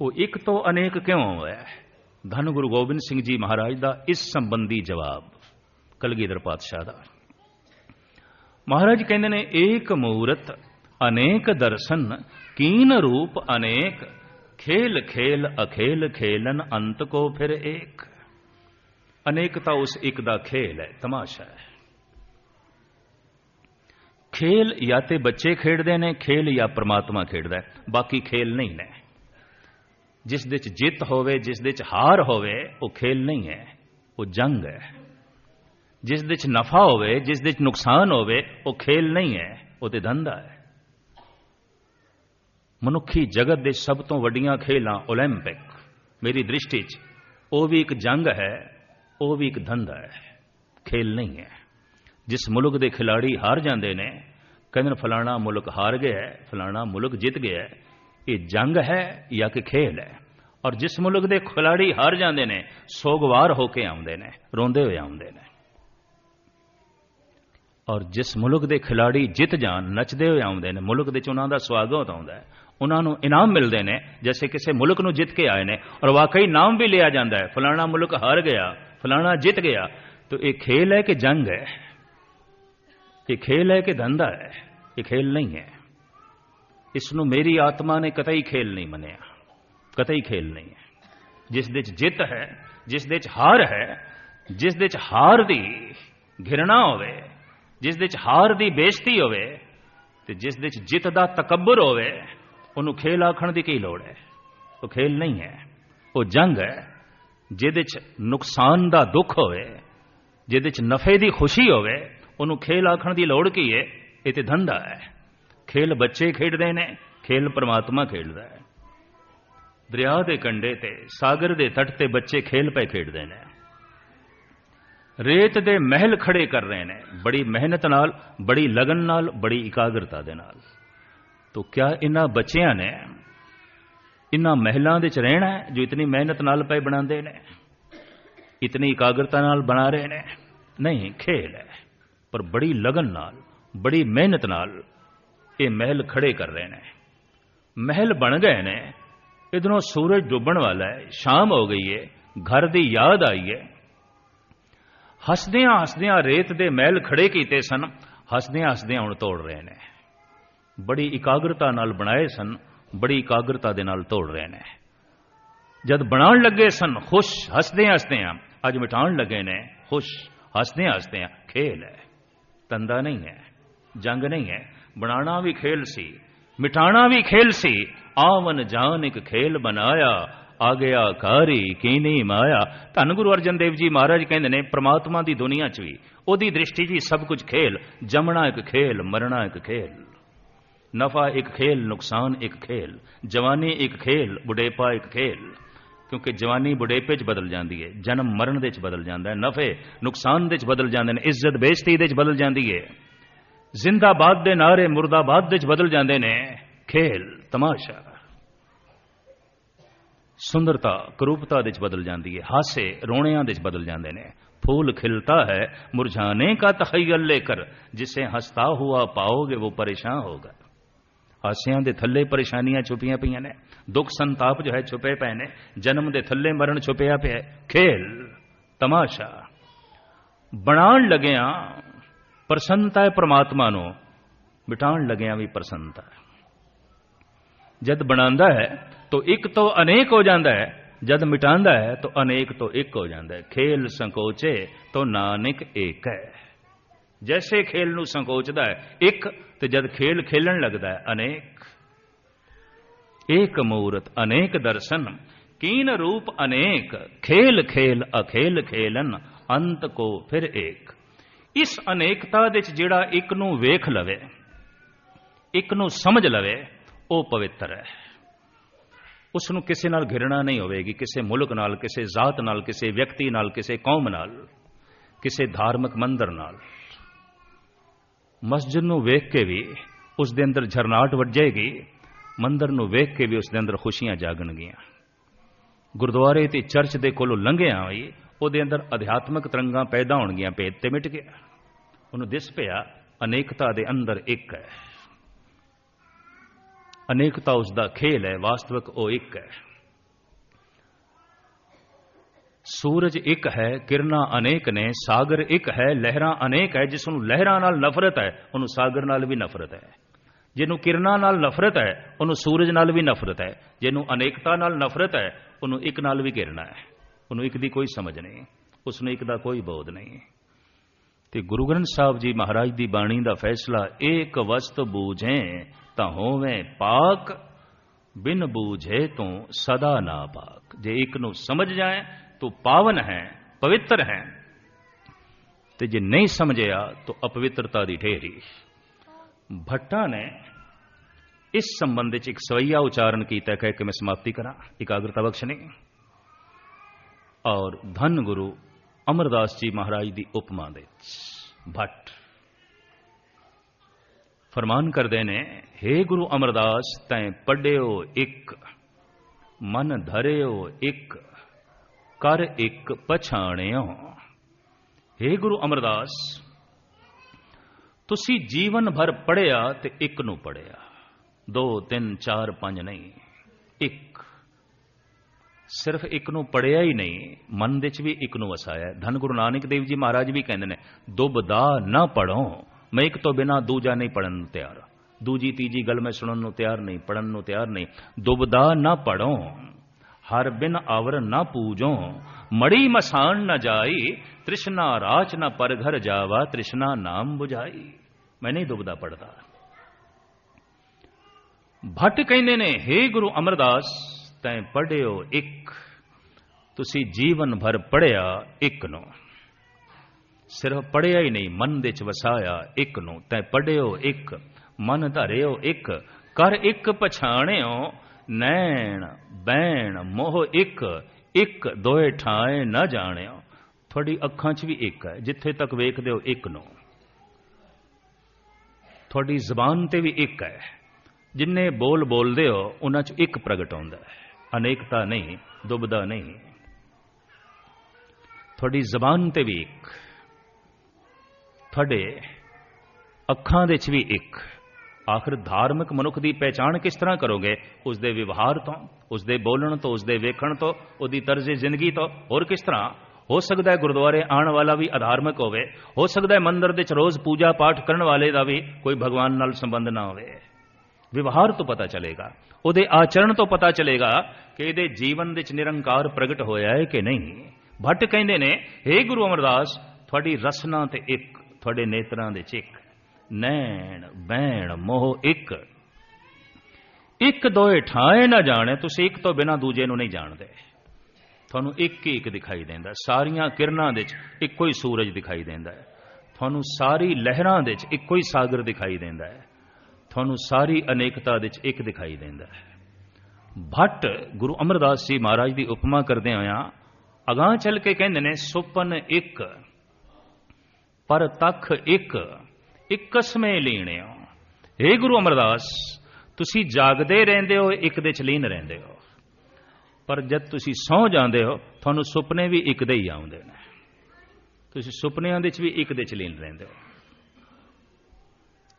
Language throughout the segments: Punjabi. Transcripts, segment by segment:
ਉਹ ਇੱਕ ਤੋਂ ਅਨੇਕ ਕਿਉਂ ਹੈ? ਧੰਨ ਗੁਰੂ ਗੋਬਿੰਦ ਸਿੰਘ ਜੀ ਮਹਾਰਾਜ ਦਾ ਇਸ ਸੰਬੰਧੀ ਜਵਾਬ, ਕਲਗੀਧਰ ਪਾਤਸ਼ਾਹ ਦਾ। ਮਹਾਰਾਜ ਕਹਿੰਦੇ ਨੇ, ਏਕ ਮੂਰਤ, ਅਨੇਕ ਦਰਸ਼ਨ, ਕੀਨ ਰੂਪ ਅਨੇਕ, ਖੇਲ ਖੇਲ ਅਖੇਲ ਖੇਲਨ ਅੰਤ ਕੋ ਫਿਰ ਏਕ। ਅਨੇਕਤਾ ਉਸ ਇੱਕ ਦਾ ਖੇਲ ਹੈ, ਤਮਾਸ਼ਾ ਹੈ। ਖੇਲ ਜਾਂ ਤੇ ਬੱਚੇ ਖੇਡਦੇ ਨੇ, ਖੇਲ ਜਾਂ ਪ੍ਰਮਾਤਮਾ ਖੇਡਦਾ ਬਾਕੀ ਖੇਲ ਨਹੀਂ ਨੇ। ਜਿਸ ਦੇ ਚ ਜਿੱਤ ਹੋਵੇ ਜਿਸ ਦੇ ਚ ਹਾਰ ਹੋਵੇ ਉਹ ਖੇਲ ਨਹੀਂ ਹੈ ਉਹ ਜੰਗ ਹੈ ਜਿਸ ਦੇ ਚ ਨਫਾ ਹੋਵੇ ਜਿਸ ਦੇ ਚ ਨੁਕਸਾਨ ਹੋਵੇ ਉਹ ਖੇਲ ਨਹੀਂ ਹੈ ਉਹ ਤੇ ਧੰਦਾ ਹੈ ਮਨੁੱਖੀ ਜਗਤ ਦੇ ਸਭ ਤੋਂ ਵੱਡੀਆਂ ਖੇਲਾਂ 올림픽 ਮੇਰੀ ਦ੍ਰਿਸ਼ਟੀ 'ਚ ਉਹ ਵੀ ਇੱਕ ਜੰਗ ਹੈ ਉਹ ਵੀ ਇੱਕ ਧੰਦਾ ਹੈ ਖੇਲ ਨਹੀਂ ਹੈ ਜਿਸ ਮੁਲਕ ਦੇ ਖਿਲਾੜੀ ਹਾਰ ਜਾਂਦੇ ਨੇ ਕਹਿੰਦੇ ਨੇ ਫਲਾਣਾ ਮੁਲਕ ਹਾਰ ਗਿਆ ਹੈ ਫਲਾਣਾ ਮੁਲਕ ਜਿੱਤ ਗਿਆ ਹੈ ਇਹ ਜੰਗ ਹੈ ਜਾਂ ਕਿ ਖੇਲ ਹੈ ਔਰ ਜਿਸ ਮੁਲਕ ਦੇ ਖਿਲਾੜੀ ਹਾਰ ਜਾਂਦੇ ਨੇ ਸੋਗਵਾਰ ਹੋ ਕੇ ਆਉਂਦੇ ਨੇ ਰੋਂਦੇ ਹੋਏ ਆਉਂਦੇ ਨੇ ਔਰ ਜਿਸ ਮੁਲਕ ਦੇ ਖਿਲਾੜੀ ਜਿੱਤ ਜਾਣ ਨੱਚਦੇ ਹੋਏ ਆਉਂਦੇ ਨੇ ਮੁਲਕ ਦੇ ਚ ਉਹਨਾਂ ਦਾ ਸਵਾਗਤ ਆਉਂਦਾ ਹੈ ਉਹਨਾਂ ਨੂੰ ਇਨਾਮ ਮਿਲਦੇ ਨੇ ਜਿਵੇਂ ਕਿਸੇ ਮੁਲਕ ਨੂੰ ਜਿੱਤ ਕੇ ਆਏ ਨੇ ਔਰ ਵਾਕਈ ਨਾਮ ਵੀ ਲਿਆ ਜਾਂਦਾ ਹੈ ਫਲਾਣਾ ਮੁਲਕ ਹਾਰ ਗਿਆ ਫਲਾਣਾ ਜਿੱਤ ਗਿਆ ਤਾਂ ਇਹ ਖੇਲ ਹੈ ਕਿ ਜੰਗ ਹੈ ਇਹ ਖੇਲ ਹੈ ਕਿ ਧੰਦਾ ਹੈ ਇਹ ਖੇਲ ਨਹੀਂ ਹੈ ਇਸ ਨੂੰ ਮੇਰੀ ਆਤਮਾ ਨੇ ਕਤਈ ਖੇਲ ਨਹੀਂ ਮੰਨਿਆ, ਕਤਈ ਖੇਲ ਨਹੀਂ ਹੈ। ਜਿਸ ਦੇ ਚ ਜਿੱਤ ਹੈ, ਜਿਸ ਦੇ ਚ ਹਾਰ ਹੈ, ਜਿਸ ਦੇ ਚ ਹਾਰ ਦੀ ਘਿਰਣਾ ਹੋਵੇ, ਜਿਸ ਦੇ ਚ ਹਾਰ ਦੀ ਬੇਇੱਜ਼ਤੀ ਹੋਵੇ ਤੇ ਜਿਸ ਦੇ ਚ ਜਿੱਤ ਦਾ ਤਕੱਬਰ ਹੋਵੇ, ਉਹਨੂੰ ਖੇਲ ਆਖਣ ਦੀ ਕੀ ਲੋੜ ਹੈ? ਉਹ ਖੇਲ ਨਹੀਂ ਹੈ, ਉਹ ਜੰਗ ਹੈ, ਜਿਹਦੇ ਚ ਨੁਕਸਾਨ ਦਾ ਦੁੱਖ ਹੋਵੇ, ਜਿਹਦੇ ਚ ਨਫੇ ਦੀ ਖੁਸ਼ੀ ਹੋਵੇ, ਉਹਨੂੰ ਖੇਲ ਆਖਣ ਦੀ ਲੋੜ ਕੀ ਹੈ? ਇਹ ਤੇ ਧੰਦਾ ਹੈ। ਖੇਲ ਬੱਚੇ ਖੇਡਦੇ ਨੇ, ਖੇਲ ਪ੍ਰਮਾਤਮਾ ਖੇਡਦਾ ਹੈ। ਦਰਿਆ ਦੇ ਕੰਢੇ ਤੇ, ਸਾਗਰ ਦੇ ਤੱਟ ਤੇ ਬੱਚੇ ਖੇਲ ਪਏ ਖੇਡਦੇ ਨੇ। ਰੇਤ ਦੇ ਮਹਿਲ ਖੜੇ ਕਰ ਰਹੇ ਨੇ, ਬੜੀ ਮਿਹਨਤ ਨਾਲ, ਬੜੀ ਲਗਨ ਨਾਲ, ਬੜੀ ਇਕਾਗਰਤਾ ਦੇ ਨਾਲ। ਤੋ ਕਿਆ ਇਹਨਾਂ ਬੱਚਿਆਂ ਨੇ ਇਹਨਾਂ ਮਹਿਲਾਂ ਦੇ ਵਿੱਚ ਰਹਿਣਾ ਜੋ ਇਤਨੀ ਮਿਹਨਤ ਨਾਲ ਪਏ ਬਣਾਉਂਦੇ ਨੇ? ਇਤਨੀ ਇਕਾਗਰਤਾ ਨਾਲ ਬਣਾ ਰਹੇ ਨੇ? ਨਹੀਂ, ਖੇਲ ਹੈ, ਪਰ ਬੜੀ ਲਗਨ ਨਾਲ, ਬੜੀ ਮਿਹਨਤ ਨਾਲ ਇਹ ਮਹਿਲ ਖੜੇ ਕਰ ਰਹੇ ਨੇ। ਮਹਿਲ ਬਣ ਗਏ ਨੇ। ਇਧਰੋਂ ਸੂਰਜ ਡੁੱਬਣ ਵਾਲਾ ਹੈ, ਸ਼ਾਮ ਹੋ ਗਈ ਹੈ ਘਰ ਦੀ ਯਾਦ ਆਈ ਹੈ ਹੱਸਦਿਆਂ ਹੱਸਦਿਆਂ ਰੇਤ ਦੇ ਮਹਿਲ ਖੜੇ ਕੀਤੇ ਸਨ, ਹੱਸਦਿਆਂ ਹੱਸਦਿਆਂ ਹੁਣ ਤੋੜ ਰਹੇ ਨੇ। ਬੜੀ ਇਕਾਗਰਤਾ ਨਾਲ ਬਣਾਏ ਸਨ, ਬੜੀ ਇਕਾਗਰਤਾ ਦੇ ਨਾਲ ਤੋੜ ਰਹੇ ਨੇ। ਜਦ ਬਣਾਉਣ ਲੱਗੇ ਸਨ, ਖੁਸ਼ ਹੱਸਦੇ ਹੱਸਦੇ ਆ ਅੱਜ ਮਿਟਾਉਣ ਲੱਗੇ ਨੇ, ਖੁਸ਼ ਹੱਸਦੇ ਹੱਸਦੇ ਆ ਖੇਲ ਹੈ। ਤੰਦਾ ਨਹੀਂ ਹੈ, ਜੰਗ ਨਹੀਂ ਹੈ। ਬਣਾਉਣਾ ਵੀ ਖੇਲ ਸੀ, ਮਿਟਾਣਾ ਵੀ ਖੇਲ ਸੀ, ਆਵਨ ਜਾਨ ਇੱਕ ਖੇਲ ਬਣਾਇਆ ਆ ਗਿਆ ਕਾਰੀ ਕੀਨੀ ਮਾਇਆ। ਧੰਨ ਗੁਰੂ ਅਰਜਨ ਦੇਵ ਜੀ ਮਹਾਰਾਜ ਕਹਿੰਦੇ ਨੇ, ਪ੍ਰਮਾਤਮਾ ਦੀ ਦੁਨੀਆ 'ਚ ਵੀ, ਉਹਦੀ ਦ੍ਰਿਸ਼ਟੀ 'ਚ ਸਭ ਕੁਝ ਖੇਲ, ਜਮਣਾ ਇੱਕ ਖੇਲ, ਮਰਨਾ ਇੱਕ ਖੇਲ। ਨਫਾ ਇੱਕ ਖੇਲ, ਨੁਕਸਾਨ ਇੱਕ ਖੇਲ, ਜਵਾਨੀ ਇੱਕ ਖੇਲ, ਬੁਢੇਪਾ ਇੱਕ ਖੇਲ। ਕਿਉਂਕਿ ਜਵਾਨੀ ਬੁਢੇਪੇ 'ਚ ਬਦਲ ਜਾਂਦੀ ਹੈ ਜਨਮ ਮਰਨ ਦੇ 'ਚ ਬਦਲ ਜਾਂਦਾ ਹੈ ਨਫੇ ਨੁਕਸਾਨ ਦੇ 'ਚ ਬਦਲ ਜਾਂਦੇ ਨੇ, ਇੱਜ਼ਤ ਬੇਇੱਜ਼ਤੀ ਦੇ 'ਚ ਬਦਲ ਜਾਂਦੀ ਹੈ ਜ਼ਿੰਦਾਬਾਦ ਦੇ ਨਾਰੇ ਮੁਰਦਾਬਾਦ ਦੇ 'ਚ ਬਦਲ ਜਾਂਦੇ ਨੇ ਖੇਲ ਤਮਾਸ਼ਾ ਸੁੰਦਰਤਾ ਕਰੂਪਤਾ ਦੇ 'ਚ ਬਦਲ ਜਾਂਦੀ ਹੈ ਹਾਸੇ ਰੋਣਿਆਂ ਦੇ 'ਚ ਬਦਲ ਜਾਂਦੇ ਨੇ फूल खिलता है मुरझाने का तखयल लेकर जिसे हंसता हुआ पाओगे वो परेशान होगा ਹਾਸਿਆਂ ਦੇ ਥੱਲੇ ਪਰੇਸ਼ਾਨੀਆਂ ਛੁਪੀਆਂ ਪਈਆਂ ਨੇ ਦੁੱਖ ਸੰਤਾਪ ਜੋ ਹੈ ਛੁਪੇ ਪਏ ਨੇ ਜਨਮ ਦੇ ਥੱਲੇ ਮਰਨ ਛੁਪਿਆ ਪਿਆ ਖੇਲ ਤਮਾਸ਼ਾ ਬਣਾਉਣ ਲੱਗਿਆਂ ਪ੍ਰਸੰਨਤਾ ਹੈ ਪ੍ਰਮਾਤਮਾ ਨੂੰ ਮਿਟਾਉਣ ਲੱਗਿਆਂ ਵੀ ਪ੍ਰਸੰਨਤਾ ਜਦ ਬਣਾਉਂਦਾ ਹੈ, ਤਾਂ ਇੱਕ ਤੋਂ ਅਨੇਕ ਹੋ ਜਾਂਦਾ ਹੈ। ਜਦ ਮਿਟਾਉਂਦਾ ਹੈ, ਤਾਂ ਅਨੇਕ ਤੋਂ ਇੱਕ ਹੋ ਜਾਂਦਾ ਹੈ। ਖੇਲ ਸੰਕੋਚੇ, ਤਾਂ ਨਾਨਕ ਏਕ ਹੈ। ਜੈਸੇ ਖੇਲ ਨੂੰ ਸੰਕੋਚਦਾ ਹੈ, ਇੱਕ ਤੇ ਜਦ ਖੇਲ ਖੇਲਣ ਲੱਗਦਾ ਹੈ, ਅਨੇਕ। ਏਕ ਮੂਰਤ, ਅਨੇਕ ਦਰਸ਼ਨ, ਕੀਨ ਰੂਪ ਅਨੇਕ। ਖੇਲ ਖੇਲ, ਅਖੇਲ ਖੇਲਨ, ਅੰਤ ਕੋ ਫਿਰ ਏਕ। ਇਸ ਅਨੇਕਤਾ ਦੇ ਵਿੱਚ ਜਿਹੜਾ ਇੱਕ ਨੂੰ ਵੇਖ ਲਵੇ, ਇੱਕ ਨੂੰ ਸਮਝ ਲਵੇ, ਉਹ ਪਵਿੱਤਰ ਹੈ। ਉਸ ਨੂੰ ਕਿਸੇ ਨਾਲ ਘਿਰਣਾ ਨਹੀਂ ਹੋਵੇਗੀ, ਕਿਸੇ ਮੁਲਕ ਨਾਲ, ਕਿਸੇ ਜ਼ਾਤ ਨਾਲ, ਕਿਸੇ ਵਿਅਕਤੀ ਨਾਲ, ਕਿਸੇ ਕੌਮ ਨਾਲ, ਕਿਸੇ ਧਾਰਮਿਕ ਮੰਦਰ ਨਾਲ। ਮਸਜਿਦ ਨੂੰ ਵੇਖ ਕੇ ਵੀ ਉਸ ਦੇ ਅੰਦਰ ਝਰਨਾਟ ਵੱਜੇਗੀ, ਮੰਦਰ ਨੂੰ ਵੇਖ ਕੇ ਵੀ ਉਸ ਦੇ ਅੰਦਰ ਖੁਸ਼ੀਆਂ ਜਾਗਣਗੀਆਂ। ਗੁਰਦੁਆਰੇ ਤੇ ਚਰਚ ਦੇ ਕੋਲੋਂ ਲੰਘਿਆ ਹੋਈ, ਉਹਦੇ ਅੰਦਰ ਅਧਿਆਤਮਿਕ ਤਰੰਗਾਂ ਪੈਦਾ ਹੋਣਗੀਆਂ, ਭੇਦ ਤੇ ਮਿਟ ਗਿਆ। ਉਹਨੂੰ ਦਿਸ ਪਿਆ, ਅਨੇਕਤਾ ਦੇ ਅੰਦਰ ਇੱਕ ਹੈ। ਅਨੇਕਤਾ ਉਸ ਦਾ ਖੇਲ ਹੈ, ਵਾਸਤਵਿਕ ਉਹ ਇੱਕ ਹੈ। ਸੂਰਜ ਇੱਕ ਹੈ, ਕਿਰਨਾਂ ਅਨੇਕ ਨੇ, ਸਾਗਰ ਇੱਕ ਹੈ, ਲਹਿਰਾਂ ਅਨੇਕ ਹੈ, ਜਿਸ ਨੂੰ ਲਹਿਰਾਂ ਨਾਲ ਨਫ਼ਰਤ ਹੈ, ਉਹਨੂੰ ਸਾਗਰ ਨਾਲ ਵੀ ਨਫ਼ਰਤ ਹੈ। ਜਿਹਨੂੰ ਕਿਰਨਾਂ ਨਾਲ ਨਫ਼ਰਤ ਹੈ, ਉਹਨੂੰ ਸੂਰਜ ਨਾਲ ਵੀ ਨਫ਼ਰਤ ਹੈ। ਜਿਹਨੂੰ ਅਨੇਕਤਾ ਨਾਲ ਨਫ਼ਰਤ ਹੈ, ਉਹਨੂੰ ਇੱਕ ਨਾਲ ਵੀ ਘਿਰਣਾ ਹੈ। ਉਹਨੂੰ ਇੱਕ ਦੀ ਕੋਈ ਸਮਝ ਨਹੀਂ ਉਸ ਨੂੰ ਇੱਕ ਦਾ ਕੋਈ ਬੋਧ ਨਹੀਂ। ਤੇ ਗੁਰੂ ਗ੍ਰੰਥ ਸਾਹਿਬ ਜੀ ਮਹਾਰਾਜ ਦੀ ਬਾਣੀ ਦਾ ਫੈਸਲਾ, ਏਕ ਵਸਤ ਬੂਝੇ ਤਾਂ ਹੋਵੇਂ ਪਾਕ, ਬਿਨ ਬੂਝੇ ਤੋਂ ਸਦਾ ਨਾ ਪਾਕ। ਜੇ ਇੱਕ ਨੂੰ ਸਮਝ ਜਾਏ, ਤਾਂ ਪਾਵਨ ਹੈ, ਪਵਿੱਤਰ ਹੈ। ਤੇ ਜੇ ਨਹੀਂ ਸਮਝਿਆ, ਤਾਂ ਅਪਵਿੱਤਰਤਾ ਦੀ ਢੇਰੀ। ਭੱਟਾ ਨੇ ਇਸ ਸੰਬੰਧ ਵਿੱਚ ਇੱਕ ਸਵਈਆ ਉਚਾਰਨ ਕੀਤਾ ਹੈ ਕਿ ਮੈਂ ਸਮਾਪਤੀ ਕਰਾਂ। ਇਕਾਗਰਤਾ ਬਖਸ਼ ਨਹੀਂ ਔਰ ਧੰਨ ਗੁਰੂ ਅਮਰਦਾਸ ਜੀ ਮਹਾਰਾਜ ਦੀ ਉਪਮਾ ਦੇ ਭੱਟ। ਫਰਮਾਨ ਕਰਦੇ ਨੇ हे ਗੁਰੂ ਅਮਰਦਾਸ, ਤੈਂ ਪੜਿਓ ਇੱਕ, ਮਨ ਧਰਿਓ ਇੱਕ, ਕਰ ਇੱਕ ਪਛਾਣਿਓ। हे ਗੁਰੂ ਅਮਰਦਾਸ, ਤੁਸੀਂ ਜੀਵਨ ਭਰ ਪੜਿਆ ਤੇ ਇੱਕ ਨੂੰ ਪੜਿਆ 2 3 4 5 ਨਹੀਂ, ਇੱਕ। ਸਿਰਫ ਇੱਕ ਨੂੰ ਪੜਿਆ ਹੀ ਨਹੀਂ, ਮਨ ਵਿੱਚ ਵੀ ਇੱਕ ਨੂੰ ਵਸਾਇਆ ਧੰਨ ਗੁਰੂ ਨਾਨਕ ਦੇਵ ਜੀ ਮਹਾਰਾਜ ਵੀ ਕਹਿੰਦੇ ਨੇ, ਦੁਬਦਾ ਨਾ ਪੜੋ ਮੈਂ ਇੱਕ ਤੋਂ ਬਿਨਾ ਦੂਜਾ ਨਹੀਂ ਪੜਨ ਨੂੰ ਤਿਆਰ। ਦੂਜੀ, ਤੀਜੀ ਗੱਲ ਮੈਂ ਸੁਣਨ ਨੂੰ ਤਿਆਰ ਨਹੀਂ ਪੜਨ ਨੂੰ ਤਿਆਰ ਨਹੀਂ। ਦੁਬਦਾ ਨਾ ਪੜੋ ਹਰ ਬਿਨ ਆਵਰ ਨਾ ਪੂਜੋ, ਮੜੀ ਮਸਾਨ ਨਾ ਜਾਈ, ਤ੍ਰਿਸ਼ਨਾ ਰਾਚ ਨਾ ਪਰ ਘਰ ਜਾਵਾ, ਤ੍ਰਿਸ਼ਨਾ ਨਾਮ 부ਝਾਈ ਮੈਂ ਨਹੀਂ ਦੁਬਦਾ ਪੜਦਾ ਭੱਟ ਕਹਿੰਦੇ ਨੇ हे ਗੁਰੂ ਅਮਰਦਾਸ ਤੈਂ ਪੜਿਓ ਇੱਕ, ਤੁਸੀਂ ਜੀਵਨ ਭਰ ਪੜਿਆ ਇੱਕ ਨੂੰ। ਸਿਰਫ ਪੜਿਆ ਹੀ ਨਹੀਂ, ਮਨ ਦੇ ਚ ਵਸਾਇਆ ਇੱਕ ਨੂੰ। ਤੈਂ ਪੜਿਓ ਇੱਕ, ਮਨ ਧਰਿਓ ਇੱਕ, ਕਰ ਇੱਕ ਪਛਾਣਿਓ, ਨੈਣ, ਬੈਣ, ਮੋਹ ਇੱਕ ਇੱਕ ਦੋਏ ਠਾਏ ਨਾ ਜਾਣਿਓ। ਤੁਹਾਡੀ ਅੱਖਾਂ 'ਚ ਵੀ ਇੱਕ ਹੈ, ਜਿੱਥੇ ਤੱਕ ਵੇਖਦੇ ਹੋ ਇੱਕ ਨੂੰ। ਤੁਹਾਡੀ ਜ਼ਬਾਨ ਤੇ ਵੀ ਇੱਕ ਹੈ। ਜਿੰਨੇ ਬੋਲ ਬੋਲਦੇ ਹੋ, ਉਹਨਾਂ 'ਚ ਇੱਕ ਪ੍ਰਗਟ ਹੁੰਦਾ ਹੈ। ਅਨੇਕਤਾ ਨਹੀਂ ਦੁਬਦਾ ਨਹੀਂ। ਤੁਹਾਡੀ ਜ਼ਬਾਨ ਤੇ ਵੀ ਇੱਕ, ਤੁਹਾਡੇ ਅੱਖਾਂ ਦੇ 'ਚ ਵੀ ਇੱਕ। ਆਖਰ ਧਾਰਮਿਕ ਮਨੁੱਖ ਦੀ ਪਹਿਚਾਣ ਕਿਸ ਤਰ੍ਹਾਂ ਕਰੋਗੇ? ਉਸ ਦੇ ਵਿਵਹਾਰ ਤੋਂ ਉਸ ਦੇ ਬੋਲਣ ਤੋਂ ਉਸ ਦੇ ਵੇਖਣ ਤੋਂ, ਉਹਦੀ ਤਰਜ਼ੇ ਜ਼ਿੰਦਗੀ ਤੋਂ, ਹੋਰ ਕਿਸ ਤਰ੍ਹਾਂ? ਹੋ ਸਕਦਾ ਹੈ ਗੁਰਦੁਆਰੇ ਆਉਣ ਵਾਲਾ ਵੀ ਅਧਾਰਮਿਕ ਹੋਵੇ। ਹੋ ਸਕਦਾ ਹੈ ਮੰਦਰ ਦੇ ਚ ਰੋਜ਼ ਪੂਜਾ ਪਾਠ ਕਰਨ ਵਾਲੇ ਦਾ ਵੀ ਕੋਈ ਭਗਵਾਨ ਨਾਲ ਸੰਬੰਧ ਨਾ ਹੋਵੇ। ਵਿਵਹਾਰ ਤੋਂ ਪਤਾ ਚੱਲੇਗਾ। ਉਹਦੇ ਆਚਰਣ ਤੋਂ ਪਤਾ ਚੱਲੇਗਾ ਕਿ ਇਹਦੇ ਜੀਵਨ ਵਿੱਚ ਨਿਰੰਕਾਰ ਪ੍ਰਗਟ ਹੋਇਆ ਹੈ ਕਿ ਨਹੀਂ। ਭੱਟ ਕਹਿੰਦੇ ਨੇ हे ਗੁਰੂ ਅਮਰਦਾਸ, ਤੁਹਾਡੀ ਰਸਨਾ ਤੇ ਇੱਕ, ਤੁਹਾਡੇ ਨੇਤਰਾਂ ਦੇ ਚ ਇੱਕ ਨੈਣ ਬੈਣ ਮੋਹ ਇੱਕ। ਇੱਕ ਦੋਏ ਠਾਏ ਨਾ ਜਾਣੇ, ਤੁਸੀਂ ਇੱਕ ਤੋਂ ਬਿਨਾ ਦੂਜੇ ਨੂੰ ਨਹੀਂ ਜਾਣਦੇ। ਤੁਹਾਨੂੰ ਇੱਕ ਹੀ ਇੱਕ ਦਿਖਾਈ ਦਿੰਦਾ ਸਾਰੀਆਂ ਕਿਰਨਾਂ ਦੇ ਵਿੱਚ ਇੱਕੋ ਹੀ ਸੂਰਜ ਦਿਖਾਈ ਦਿੰਦਾ ਹੈ। ਤੁਹਾਨੂੰ ਸਾਰੀ ਲਹਿਰਾਂ ਦੇ ਵਿੱਚ ਇੱਕੋ ਹੀ ਸਾਗਰ ਦਿਖਾਈ ਦਿੰਦਾ ਹੈ। ਤੁਹਾਨੂੰ ਸਾਰੀ ਅਨੇਕਤਾ ਵਿੱਚ ਇੱਕ ਦਿਖਾਈ ਦਿੰਦਾ ਹੈ। ਭੱਟ ਗੁਰੂ ਅਮਰਦਾਸ ਜੀ ਮਹਾਰਾਜ ਦੀ ਉਪਮਾ ਕਰਦੇ ਹੋਇਆ ਅਗਾਹ ਚੱਲ ਕੇ ਕਹਿੰਦੇ ਨੇ, ਸੁਪਨ ਇੱਕ, ਪਰ ਤਖ ਇੱਕ ਇਕਸਮੇ ਲੀਣਿਓ। ਏ ਗੁਰੂ ਅਮਰਦਾਸ, ਤੁਸੀਂ ਜਾਗਦੇ ਰਹਿੰਦੇ ਹੋ, ਇੱਕ ਦੇ ਚ ਲੀਨ ਰਹਿੰਦੇ ਹੋ। ਪਰ ਜਦ ਤੁਸੀਂ ਸੌ ਜਾਂਦੇ ਹੋ, ਤੁਹਾਨੂੰ ਸੁਪਨੇ ਵੀ ਇੱਕ ਦੇ ਹੀ ਆਉਂਦੇ ਨੇ। ਤੁਸੀਂ ਸੁਪਨਿਆਂ ਦੇ ਚ ਵੀ ਇੱਕ ਦੇ ਚ ਲੀਨ ਰਹਿੰਦੇ ਹੋ।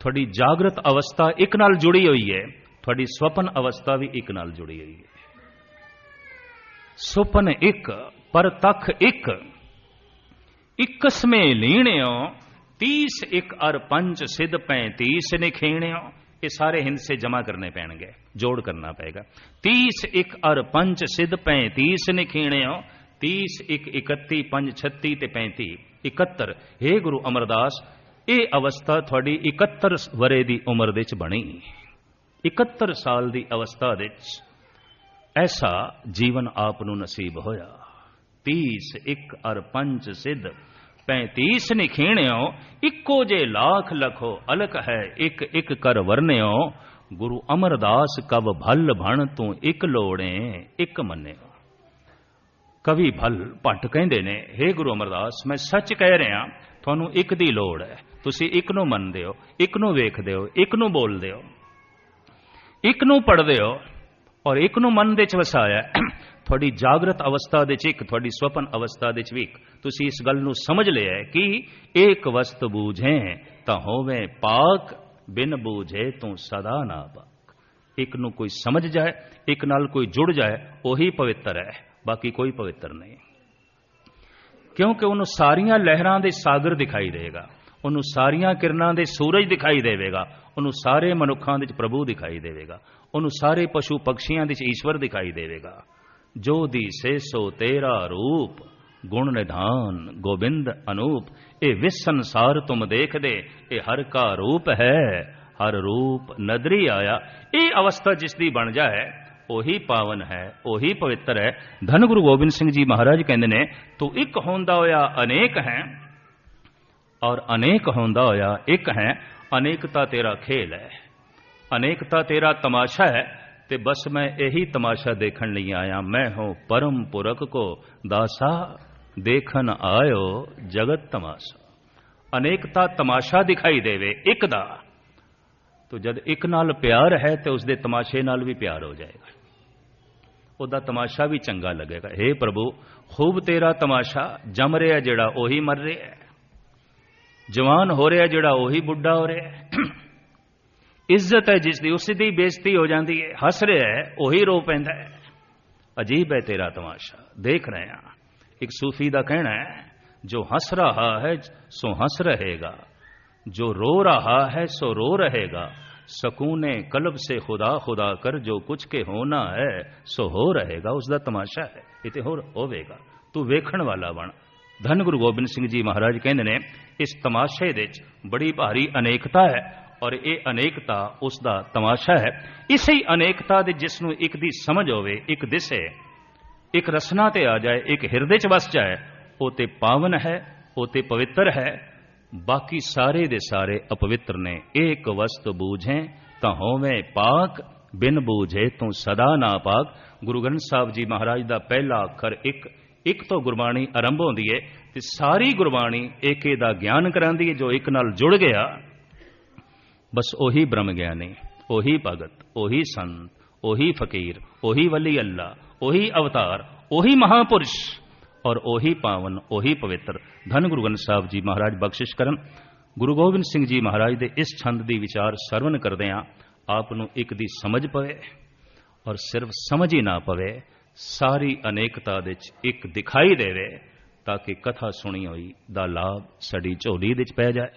ਤੁਹਾਡੀ ਜਾਗਰਤ ਅਵਸਥਾ ਇੱਕ ਨਾਲ ਜੁੜੀ ਹੋਈ ਹੈ, ਤੁਹਾਡੀ ਸੁਪਨ ਅਵਸਥਾ ਵੀ ਇੱਕ ਨਾਲ ਜੁੜੀ ਹੋਈ ਹੈ। ਸੁਪਨ ਇੱਕ, ਪਰ ਤਖ ਇੱਕ। ਇਕਸਮੇ ਲੀਣਿਓ 30 ਇੱਕ ਅਰ ਪੰਜ ਸਿੱਧ 35 ਨਿਖੇਣਿਓ। ਇਹ ਸਾਰੇ ਹਿੰਸੇ ਜਮਾ ਕਰਨੇ ਪੈਣਗੇ, ਜੋੜ ਕਰਨਾ ਪਏਗਾ। 30 ਇੱਕ ਅਰ ਪੰਜ ਸਿੱਧ 35 ਨਿਖੇਣਿਓ 30 ਇੱਕ 31 5 36 ਤੇ 35 71 हे ਗੁਰੂ ਅਮਰਦਾਸ ਇਹ ਅਵਸਥਾ ਤੁਹਾਡੀ 71 ਵਰੇ ਦੀ ਉਮਰ ਵਿੱਚ ਬਣੀ। 71 ਸਾਲ ਦੀ ਅਵਸਥਾ ਵਿੱਚ ਐਸਾ ਜੀਵਨ ਆਪ ਨੂੰ ਨਸੀਬ ਹੋਇਆ। 30 ਇੱਕ ਅਰ ਪੰਜ ਸਿੱਧ 35 ਨਿਖੇਣਿਓ, ਇੱਕੋ ਜੇ ਲੱਖ ਲਖੋ ਅਲਕ ਹੈ, ਇੱਕ ਇੱਕ ਕਰ ਵਰਨਿਓ ਗੁਰੂ ਅਮਰਦਾਸ ਕਵ ਭਲ ਭਣ ਤੂੰ ਇੱਕ ਲੋੜੇ, ਇੱਕ ਮੰਨਿਓ। ਕਵੀ ਭਲ ਭੱਟ ਕਹਿੰਦੇ ਨੇ हे ਗੁਰੂ ਅਮਰਦਾਸ, ਮੈਂ ਸੱਚ ਕਹਿ ਰਿਹਾ, ਤੁਹਾਨੂੰ ਇੱਕ ਦੀ ਲੋੜ ਹੈ। ਤੁਸੀਂ ਇੱਕ ਨੂੰ ਮੰਨਦੇ ਹੋ, ਇੱਕ ਨੂੰ ਵੇਖਦੇ ਹੋ, ਇੱਕ ਨੂੰ ਬੋਲਦੇ ਹੋ। ਇੱਕ ਨੂੰ ਪੜ੍ਹਦੇ ਹੋ ਔਰ ਇੱਕ ਨੂੰ ਮਨ ਦੇ ਚ ਵਸਾਇਆ ਤੁਹਾਡੀ ਜਾਗਰਤ ਅਵਸਥਾ ਦੇ ਚ ਇੱਕ, ਤੁਹਾਡੀ ਸੁਪਨ ਅਵਸਥਾ ਦੇ ਚ ਵੀ ਇੱਕ। ਤੁਸੀਂ ਇਸ ਗੱਲ ਨੂੰ ਸਮਝ ਲਿਆ ਹੈ ਕਿ ਇੱਕ ਵਸਤ ਬੂਝੇ ਤਾਂ ਹੋਵੇ ਪਾਕ, ਬਿਨ ਬੂਝੇ ਤੂੰ ਸਦਾ ਨਾ ਪਾਕ। ਇੱਕ ਨੂੰ ਕੋਈ ਸਮਝ ਜਾਏ, ਇੱਕ ਨਾਲ ਕੋਈ ਜੁੜ ਜਾਏ, ਉਹੀ ਪਵਿੱਤਰ ਹੈ, ਬਾਕੀ ਕੋਈ ਪਵਿੱਤਰ ਨਹੀਂ। ਕਿਉਂਕਿ ਉਹਨੂੰ ਸਾਰੀਆਂ ਲਹਿਰਾਂ ਦੇ ਸਾਗਰ ਦਿਖਾਈ ਦੇਗਾ। ਉਹਨੂੰ ਸਾਰੀਆਂ ਕਿਰਨਾਂ ਦੇ ਸੂਰਜ ਦਿਖਾਈ ਦੇਵੇਗਾ। ਉਹਨੂੰ ਸਾਰੇ ਮਨੁੱਖਾਂ ਦੇ ਵਿੱਚ ਪ੍ਰਭੂ ਦਿਖਾਈ ਦੇਵੇਗਾ। ਉਹਨੂੰ ਸਾਰੇ ਪਸ਼ੂ ਪਕਸ਼ੀਆਂ ਦੇ ਵਿੱਚ ਈਸ਼ਵਰ ਦਿਖਾਈ ਦੇਵੇਗਾ। ਜੋ ਦੀ ਸੇ ਸੋ ਤੇਰਾ ਰੂਪ, ਗੁਣ ਨਿਧਾਨ, ਗੋਬਿੰਦ ਅਨੂਪ, ਇਹ ਵਿਸ ਸੰਸਾਰ ਤੁਮ ਦੇਖਦੇ, ਇਹ ਹਰ ਕਾ ਰੂਪ ਹੈ, ਹਰ ਰੂਪ ਨਦਰੀ ਆਇਆ। ਇਹ ਅਵਸਥਾ ਜਿਸ ਦੀ ਬਣ ਜਾਏ, ਉਹੀ ਪਾਵਨ ਹੈ, ਉਹੀ ਪਵਿੱਤਰ ਹੈ। ਧੰਨ ਗੁਰੂ ਗੋਬਿੰਦ ਸਿੰਘ ਜੀ ਮਹਾਰਾਜ ਕਹਿੰਦੇ ਨੇ, ਤੂੰ ਇੱਕ ਹੁੰਦਾ ਹੋਇਆ ਅਨੇਕ ਹੈ ਔਰ ਅਨੇਕ ਹੁੰਦਾ ਹੋਇਆ, ਇੱਕ ਹੈ, ਅਨੇਕਤਾ ਤੇਰਾ ਖੇਲ ਹੈ। ਅਨੇਕਤਾ ਤੇਰਾ ਤਮਾਸ਼ਾ ਹੈ ਤੇ ਬਸ ਮੈਂ ਇਹੀ ਤਮਾਸ਼ਾ ਦੇਖਣ ਲਈ ਆਇਆ। ਮੈਂ ਹਾਂ ਪਰਮ ਪੁਰਖ ਕੋ ਦਾਸਾ, ਦੇਖਣ ਆਇਓ ਜਗਤ ਤਮਾਸ਼ਾ। ਅਨੇਕਤਾ ਤਮਾਸ਼ਾ ਦਿਖਾਈ ਦੇਵੇ, ਇੱਕ ਦਾ। ਤੋ ਜਦ ਇੱਕ ਨਾਲ ਪਿਆਰ ਹੈ ਤੇ ਉਸ ਦੇ ਤਮਾਸ਼ੇ ਨਾਲ ਵੀ ਪਿਆਰ ਹੋ ਜਾਏਗਾ। ਉਹਦਾ ਤਮਾਸ਼ਾ ਵੀ ਚੰਗਾ ਲੱਗੇਗਾ। हे ਪ੍ਰਭੂ, ਖੂਬ ਤੇਰਾ ਤਮਾਸ਼ਾ, ਜਮ ਰਿਹਾ ਜਿਹੜਾ, ਉਹੀ ਮਰ ਰਿਹਾ ਜਵਾਨ ਹੋ ਰਿਹਾ ਜਿਹੜਾ ਉਹੀ ਬੁੱਢਾ ਹੋ ਰਿਹਾ ਹੈ ਇੱਜ਼ਤ ਹੈ ਜਿਸ ਦੀ ਉਸ ਦੀ ਬੇਇੱਜ਼ਤੀ ਹੋ ਜਾਂਦੀ ਹੈ ਹੱਸ ਰਿਹਾ ਹੈ ਉਹੀ ਰੋ ਪੈਂਦਾ ਹੈ ਅਜੀਬ ਹੈ ਤੇਰਾ ਤਮਾਸ਼ਾ ਦੇਖ ਰਹੇ ਹਾਂ ਇੱਕ ਸੂਫੀ ਦਾ ਕਹਿਣਾ ਹੈ ਜੋ ਹੱਸ ਰਹਾ ਹੈ ਸੋ ਹੱਸ ਰਹੇਗਾ ਜੋ रो रहा है सो रो रहेगा ਸਕੂਨੇ ਕਲਬ ਸੇ ਖੁਦਾ ਖੁਦਾ ਕਰ ਜੋ ਕੁਛ ਕੇ ਹੋਣਾ ਹੈ ਸੋ ਹੋ ਰਹੇਗਾ ਉਸ ਦਾ ਤਮਾਸ਼ਾ ਹੈ ਇਹ ਤੇ ਹੋਰ ਹੋਵੇਗਾ ਤੂੰ ਵੇਖਣ ਵਾਲਾ ਬਣ ਧੰਨ ਗੁਰੂ ਗੋਬਿੰਦ ਸਿੰਘ ਜੀ ਮਹਾਰਾਜ ਕਹਿੰਦੇ ਨੇ, ਇਸ ਤਮਾਸ਼ੇ ਦੇ ਵਿੱਚ ਬੜੀ ਭਾਰੀ ਅਨੇਕਤਾ ਹੈ ਔਰ ਇਹ ਅਨੇਕਤਾ ਉਸ ਦਾ ਤਮਾਸ਼ਾ ਹੈ। ਇਸੇ ਹੀ ਅਨੇਕਤਾ ਦੇ ਜਿਸ ਨੂੰ ਇੱਕ ਦੀ ਸਮਝ ਹੋਵੇ, ਇੱਕ ਦਿਸੇ ਇੱਕ ਰਸਨਾ ਤੇ ਆ ਜਾਏ, ਇੱਕ ਹਿਰਦੇ 'ਚ ਵਸ ਜਾਏ, ਉਹ ਤੇ ਪਾਵਨ ਹੈ, ਉਹ ਤੇ ਪਵਿੱਤਰ ਹੈ, ਬਾਕੀ ਸਾਰੇ ਦੇ ਸਾਰੇ ਅਪਵਿੱਤਰ ਨੇ। ਇੱਕ ਵਸਤ ਬੂਝੇ, ਤਾਂ ਹੋਵੇਂ ਪਾਕ, ਬਿਨ ਬੂਝੇ ਤੂੰ ਸਦਾ ਨਾ ਪਾਕ। ਗੁਰੂ ਗ੍ਰੰਥ ਸਾਹਿਬ ਜੀ ਮਹਾਰਾਜ ਦਾ ਪਹਿਲਾ ਅੱਖਰ ਇੱਕ ਇੱਕ ਤੋਂ ਗੁਰਬਾਣੀ ਆਰੰਭ ਹੁੰਦੀ ਹੈ ਤੇ ਸਾਰੀ ਗੁਰਬਾਣੀ ਏਕੇ ਦਾ ਗਿਆਨ ਕਰਾਂਦੀ ਹੈ ਜੋ ਇੱਕ ਨਾਲ ਜੁੜ ਗਿਆ। ਬਸ ਉਹੀ ਬ੍ਰਹਮ ਗਿਆਨੀ ਉਹੀ ਭਗਤ, ਉਹੀ ਸੰਤ, ਉਹੀ ਫਕੀਰ, ਉਹੀ ਵਲੀ ਅੱਲਾ, ਉਹੀ ਅਵਤਾਰ, ਉਹੀ ਮਹਾਪੁਰਸ਼ ਔਰ ਉਹੀ ਪਾਵਨ, ਉਹੀ ਪਵਿੱਤਰ। ਧੰਨ ਗੁਰੂ ਗ੍ਰੰਥ ਸਾਹਿਬ ਜੀ ਮਹਾਰਾਜ ਬਖਸ਼ਿਸ਼ ਕਰਨ। ਗੁਰੂ ਗੋਬਿੰਦ ਸਿੰਘ ਜੀ ਮਹਾਰਾਜ ਦੇ ਇਸ ਛੰਦ ਦੀ ਵਿਚਾਰ ਸਰਵਨ ਕਰਦੇ ਆ। ਆਪ ਨੂੰ ਇੱਕ ਦੀ ਸਮਝ ਪਵੇ ਔਰ ਸਿਰਫ ਸਮਝ ਹੀ ਨਾ ਪਵੇ ਸਾਰੀ ਅਨੇਕਤਾ ਦੇ ਵਿੱਚ ਇੱਕ ਦਿਖਾਈ ਦੇਵੇ ਤਾਂ ਕਿ ਕਥਾ ਸੁਣੀ ਹੋਈ ਦਾ ਲਾਭ ਸਾਡੀ ਝੋਲੀ ਵਿੱਚ ਪੈ ਜਾਏ।